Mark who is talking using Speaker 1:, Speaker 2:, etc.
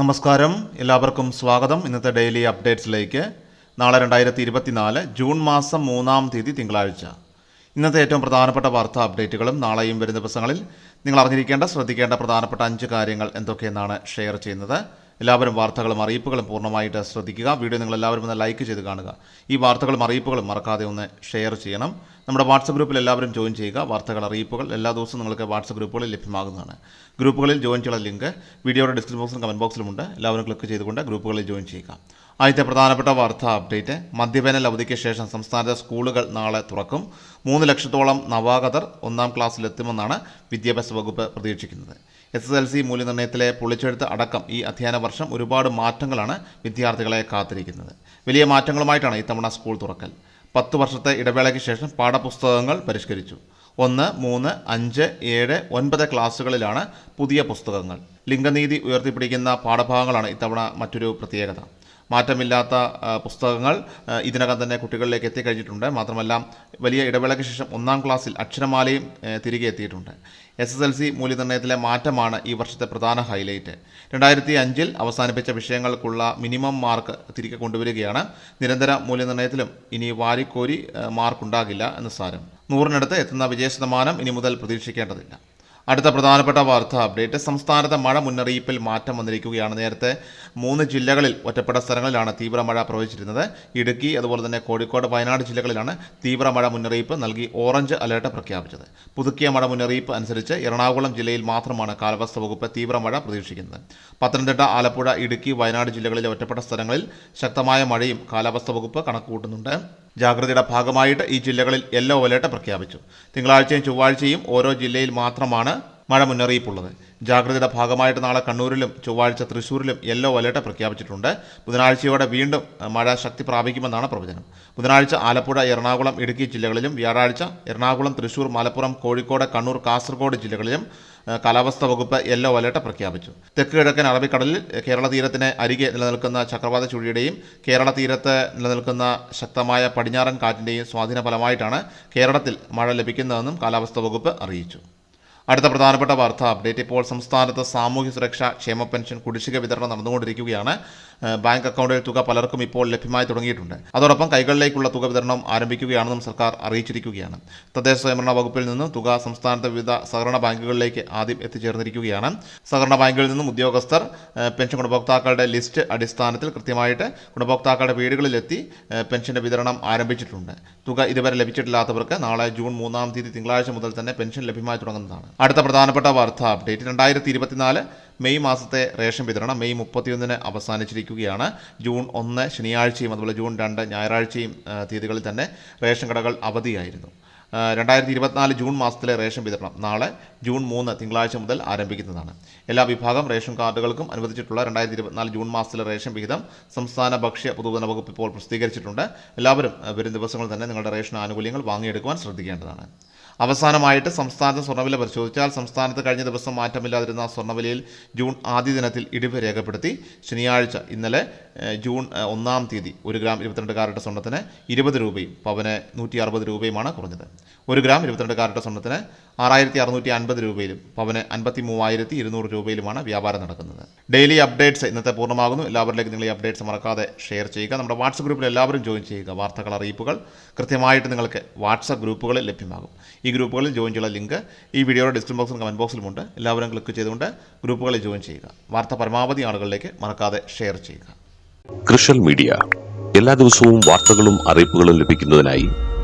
Speaker 1: നമസ്കാരം എല്ലാവർക്കും സ്വാഗതം ഇന്നത്തെ ഡെയിലി അപ്ഡേറ്റ്സിലേക്ക് നാളെ രണ്ടായിരത്തി ഇരുപത്തിനാല് ജൂൺ മാസം മൂന്നാം തീയതി തിങ്കളാഴ്ച ഇന്നത്തെ ഏറ്റവും പ്രധാനപ്പെട്ട വാർത്താ അപ്ഡേറ്റുകളും നാളെയും വരുന്ന ദിവസങ്ങളിൽ നിങ്ങൾ അറിഞ്ഞിരിക്കേണ്ട ശ്രദ്ധിക്കേണ്ട പ്രധാനപ്പെട്ട അഞ്ച് കാര്യങ്ങൾ എന്തൊക്കെയെന്നാണ് ഷെയർ ചെയ്യുന്നത് എല്ലാവരും വാർത്തകളും അറിയിപ്പുകളും പൂർണ്ണമായിട്ട് ശ്രദ്ധിക്കുക വീഡിയോ നിങ്ങൾ എല്ലാവരും ഒന്ന് ലൈക്ക് ചെയ്ത് കാണുക ഈ വാർത്തകളും അറിയിപ്പുകളും മറക്കാതെ ഒന്ന് ഷെയർ ചെയ്യണം നമ്മുടെ വാട്സപ്പ് ഗ്രൂപ്പിൽ എല്ലാവരും ജോയിൻ ചെയ്യുക വാർത്തകൾ അറിയിപ്പുകൾ എല്ലാ ദിവസവും നിങ്ങൾക്ക് വാട്സപ്പ് ഗ്രൂപ്പുകളിൽ ലഭ്യമാകുന്നതാണ് ഗ്രൂപ്പുകളിൽ ജോയിൻ ചെയ്യുന്ന ലിങ്ക് വീഡിയോയുടെ ഡിസ്ക്രിപ്ഷൻ ബോക്സിലും കമൻറ്റ് ബോക്സിലുമുണ്ട് എല്ലാവരും ക്ലിക്ക് ചെയ്തുകൊണ്ട് ഗ്രൂപ്പുകളിൽ ജോയിൻ ചെയ്യുക ആദ്യത്തെ പ്രധാനപ്പെട്ട വാർത്ത അപ്ഡേറ്റ് മദ്യവേനൽ അവധിക്ക് ശേഷം സംസ്ഥാനത്തെ സ്കൂളുകൾ നാളെ തുറക്കും മൂന്ന് ലക്ഷത്തോളം നവാഗതർ ഒന്നാം ക്ലാസ്സിലെത്തുമെന്നാണ് വിദ്യാഭ്യാസ വകുപ്പ് പ്രതീക്ഷിക്കുന്നത് എസ് എസ് എൽ സി മൂല്യനിർണ്ണയത്തിലെ പൊളിച്ചെഴുത്ത് അടക്കം ഈ അധ്യയന വർഷം ഒരുപാട് മാറ്റങ്ങളാണ് വിദ്യാർത്ഥികളെ കാത്തിരിക്കുന്നത് വലിയ മാറ്റങ്ങളുമായിട്ടാണ് ഇത്തവണ സ്കൂൾ തുറക്കൽ പത്ത് വർഷത്തെ ഇടവേളയ്ക്ക് ശേഷം പാഠപുസ്തകങ്ങൾ പരിഷ്കരിച്ചു ഒന്ന് മൂന്ന് അഞ്ച് ഏഴ് ഒൻപത് ക്ലാസ്സുകളിലാണ് പുതിയ പുസ്തകങ്ങൾ ലിംഗനീതി ഉയർത്തിപ്പിടിക്കുന്ന പാഠഭാഗങ്ങളാണ് ഇത്തവണ മറ്റൊരു പ്രത്യേകത മാറ്റമില്ലാത്ത പുസ്തകങ്ങൾ ഇതിനകം തന്നെ കുട്ടികളിലേക്ക് എത്തിക്കഴിഞ്ഞിട്ടുണ്ട് മാത്രമല്ല വലിയ ഇടവേളയ്ക്ക് ശേഷം ഒന്നാം ക്ലാസ്സിൽ അക്ഷരമാലയും തിരികെ എത്തിയിട്ടുണ്ട് എസ് എസ് എൽ സി മൂല്യനിർണ്ണയത്തിലെ മാറ്റമാണ് ഈ വർഷത്തെ പ്രധാന ഹൈലൈറ്റ് രണ്ടായിരത്തി അഞ്ചിൽ അവസാനിപ്പിച്ച വിഷയങ്ങൾക്കുള്ള മിനിമം മാർക്ക് തിരികെ കൊണ്ടുവരികയാണ് നിരന്തര മൂല്യനിർണ്ണയത്തിലും ഇനി വാരിക്കോരി മാർക്കുണ്ടാകില്ല എന്ന് സാരം നൂറിനടുത്ത് എത്തുന്ന വിജയ ശതമാനം ഇനി മുതൽ പ്രതീക്ഷിക്കേണ്ടതില്ല അടുത്ത പ്രധാനപ്പെട്ട വാർത്ത അപ്ഡേറ്റ് സംസ്ഥാനത്ത് മഴ മുന്നറിയിപ്പിൽ മാറ്റം വന്നിരിക്കുകയാണ് നേരത്തെ മൂന്ന് ജില്ലകളിൽ ഒറ്റപ്പെട്ട സ്ഥലങ്ങളിലാണ് തീവ്ര മഴ പ്രവചിച്ചിരുന്നത് ഇടുക്കി അതുപോലെ തന്നെ കോഴിക്കോട് വയനാട് ജില്ലകളിലാണ് തീവ്ര മഴ മുന്നറിയിപ്പ് നൽകി ഓറഞ്ച് അലേർട്ട് പ്രഖ്യാപിച്ചത് പുതുക്കിയ മഴ മുന്നറിയിപ്പ് അനുസരിച്ച് എറണാകുളം ജില്ലയിൽ മാത്രമാണ് കാലാവസ്ഥാ വകുപ്പ് തീവ്ര മഴ പ്രതീക്ഷിക്കുന്നത് പത്തനംതിട്ട ആലപ്പുഴ ഇടുക്കി വയനാട് ജില്ലകളിലെ ഒറ്റപ്പെട്ട സ്ഥലങ്ങളിൽ ശക്തമായ മഴയും കാലാവസ്ഥാ വകുപ്പ് കണക്കുകൂട്ടുന്നുണ്ട് ജാഗ്രതയുടെ ഭാഗമായിട്ട് ഈ ജില്ലകളിൽ യെല്ലോ അലേർട്ട് പ്രഖ്യാപിച്ചു തിങ്കളാഴ്ചയും ചൊവ്വാഴ്ചയും ഓരോ ജില്ലയിൽ മാത്രമാണ് മഴ മുന്നറിയിപ്പുള്ളത് ജാഗ്രതയുടെ ഭാഗമായിട്ട് നാളെ കണ്ണൂരിലും ചൊവ്വാഴ്ച തൃശൂരിലും യെല്ലോ അലേർട്ട് പ്രഖ്യാപിച്ചിട്ടുണ്ട് ബുധനാഴ്ചയോടെ വീണ്ടും മഴ ശക്തി പ്രാപിക്കുമെന്നാണ് പ്രവചനം ബുധനാഴ്ച ആലപ്പുഴ എറണാകുളം ഇടുക്കി ജില്ലകളിലും വ്യാഴാഴ്ച എറണാകുളം തൃശൂർ മലപ്പുറം കോഴിക്കോട് കണ്ണൂർ കാസർഗോഡ് ജില്ലകളിലും കാലാവസ്ഥാ വകുപ്പ് യെല്ലോ അലേർട്ട് പ്രഖ്യാപിച്ചു തെക്ക് കിഴക്കൻ അറബിക്കടലിൽ കേരള തീരത്തിന് അരികെ നിലനിൽക്കുന്ന ചക്രവാത ചുഴിയുടെയും കേരള തീരത്ത് നിലനിൽക്കുന്ന ശക്തമായ പടിഞ്ഞാറൻ കാറ്റിൻ്റെയും സ്വാധീന ഫലമായിട്ടാണ് കേരളത്തിൽ മഴ ലഭിക്കുന്നതെന്നും കാലാവസ്ഥാ വകുപ്പ് അറിയിച്ചു അടുത്ത പ്രധാനപ്പെട്ട വാർത്ത അപ്ഡേറ്റ് ഇപ്പോൾ സംസ്ഥാനത്ത് സാമൂഹ്യ സുരക്ഷ ക്ഷേമ പെൻഷൻ കുടിശ്ശിക വിതരണം നടന്നുകൊണ്ടിരിക്കുകയാണ് ബാങ്ക് അക്കൗണ്ടിൽ തുക പലർക്കും ഇപ്പോൾ ലഭ്യമായി തുടങ്ങിയിട്ടുണ്ട് അതോടൊപ്പം കൈകളിലേക്കുള്ള തുക വിതരണം ആരംഭിക്കുകയാണെന്നും സർക്കാർ അറിയിച്ചിരിക്കുകയാണ് തദ്ദേശ സ്വയംഭരണ വകുപ്പിൽ നിന്നും തുക സംസ്ഥാനത്തെ വിവിധ സഹകരണ ബാങ്കുകളിലേക്ക് ആദ്യം എത്തിച്ചേർന്നിരിക്കുകയാണ് സഹകരണ ബാങ്കുകളിൽ നിന്നും ഉദ്യോഗസ്ഥർ പെൻഷൻ ഗുണഭോക്താക്കളുടെ ലിസ്റ്റ് അടിസ്ഥാനത്തിൽ കൃത്യമായിട്ട് ഗുണഭോക്താക്കളുടെ വീടുകളിലെത്തി പെൻഷന്റെ വിതരണം ആരംഭിച്ചിട്ടുണ്ട് തുക ഇതുവരെ ലഭിച്ചിട്ടില്ലാത്തവർക്ക് നാളെ ജൂൺ മൂന്നാം തീയതി തിങ്കളാഴ്ച മുതൽ തന്നെ പെൻഷൻ ലഭ്യമായി തുടങ്ങുന്നതാണ് അടുത്ത പ്രധാനപ്പെട്ട വാർത്താ അപ്ഡേറ്റ് രണ്ടായിരത്തി ഇരുപത്തിനാല് മെയ് മാസത്തെ റേഷൻ വിതരണം മെയ് മുപ്പത്തിയൊന്നിന് അവസാനിച്ചിരിക്കുകയാണ് ജൂൺ ഒന്ന് ശനിയാഴ്ചയും അതുപോലെ ജൂൺ രണ്ട് ഞായറാഴ്ചയും തീയതികളിൽ തന്നെ റേഷൻ കടകൾ അവധിയായിരുന്നു രണ്ടായിരത്തി ഇരുപത്തിനാല് ജൂൺ മാസത്തിലെ റേഷൻ വിതരണം നാളെ ജൂൺ മൂന്ന് തിങ്കളാഴ്ച മുതൽ ആരംഭിക്കുന്നതാണ് എല്ലാ വിഭാഗം റേഷൻ കാർഡുകൾക്കും അനുവദിച്ചിട്ടുള്ള രണ്ടായിരത്തി ഇരുപത്തിനാല് ജൂൺ മാസത്തിലെ റേഷൻ വിഹിതം സംസ്ഥാന ഭക്ഷ്യ പൊതുവന വകുപ്പ് ഇപ്പോൾ പ്രസിദ്ധീകരിച്ചിട്ടുണ്ട് എല്ലാവരും വരും ദിവസങ്ങളിൽ തന്നെ നിങ്ങളുടെ റേഷൻ ആനുകൂല്യങ്ങൾ വാങ്ങിയെടുക്കുവാൻ ശ്രദ്ധിക്കേണ്ടതാണ് അവസാനമായിട്ട് സംസ്ഥാനത്തെ സ്വർണ്ണവില പരിശോധിച്ചാൽ സംസ്ഥാനത്ത് കഴിഞ്ഞ ദിവസം മാറ്റമില്ലാതിരുന്ന സ്വർണ്ണവിലയിൽ ജൂൺ ആദ്യ ദിനത്തിൽ ഇടിവ് രേഖപ്പെടുത്തി ശനിയാഴ്ച ഇന്നലെ ജൂൺ ഒന്നാം തീയതി ഒരു ഗ്രാം ഇരുപത്തിരണ്ട് കാരറ്റ് സ്വർണ്ണത്തിന് ഇരുപത് രൂപയും പവന് നൂറ്റി അറുപത് രൂപയുമാണ് കുറഞ്ഞത് ഒരു ഗ്രാം ഇരുപത്തിരണ്ട് കാരറ്റ് സ്വർണ്ണത്തിന് ആറായിരത്തി അറുന്നൂറ്റി അൻപത് രൂപയിലും പവന് അൻപത്തി മൂവായിരത്തി ഇരുന്നൂറ് രൂപയിലുമാണ് വ്യാപാരം നടക്കുന്നത് ഡെയിലി അപ്ഡേറ്റ്സ് ഇന്നത്തെ പൂർണ്ണമാകുന്നു എല്ലാവരിലേക്ക് നിങ്ങൾ ഈ അപ്ഡേറ്റ്സ് മറക്കാതെ ഷെയർ ചെയ്യുക നമ്മുടെ വാട്സപ്പ് ഗ്രൂപ്പിൽ എല്ലാവരും ജോയിൻ ചെയ്യുക വാർത്തകൾ അറിയിപ്പുകൾ കൃത്യമായിട്ട് നിങ്ങൾക്ക് വാട്സപ്പ് ഗ്രൂപ്പുകളിൽ ലഭ്യമാകും ഈ ഗ്രൂപ്പുകളിൽ ജോയിൻ ചെയ്യുന്ന ലിങ്ക് ഈ വീഡിയോയുടെ ഡിസ്ക്രിപ്ഷൻ ബോക്സിലും കമൻറ്റ് ബോക്സിലുമുണ്ട് എല്ലാവരും ക്ലിക്ക് ചെയ്തുകൊണ്ട് ഗ്രൂപ്പുകളിൽ ജോയിൻ ചെയ്യുക വാർത്ത പരമാവധി ആളുകളിലേക്ക് മറക്കാതെ ഷെയർ ചെയ്യുക കൃഷൽ മീഡിയ എല്ലാ ദിവസവും വാർത്തകളും അറിയിപ്പുകളും ലഭിക്കുന്നതിനായി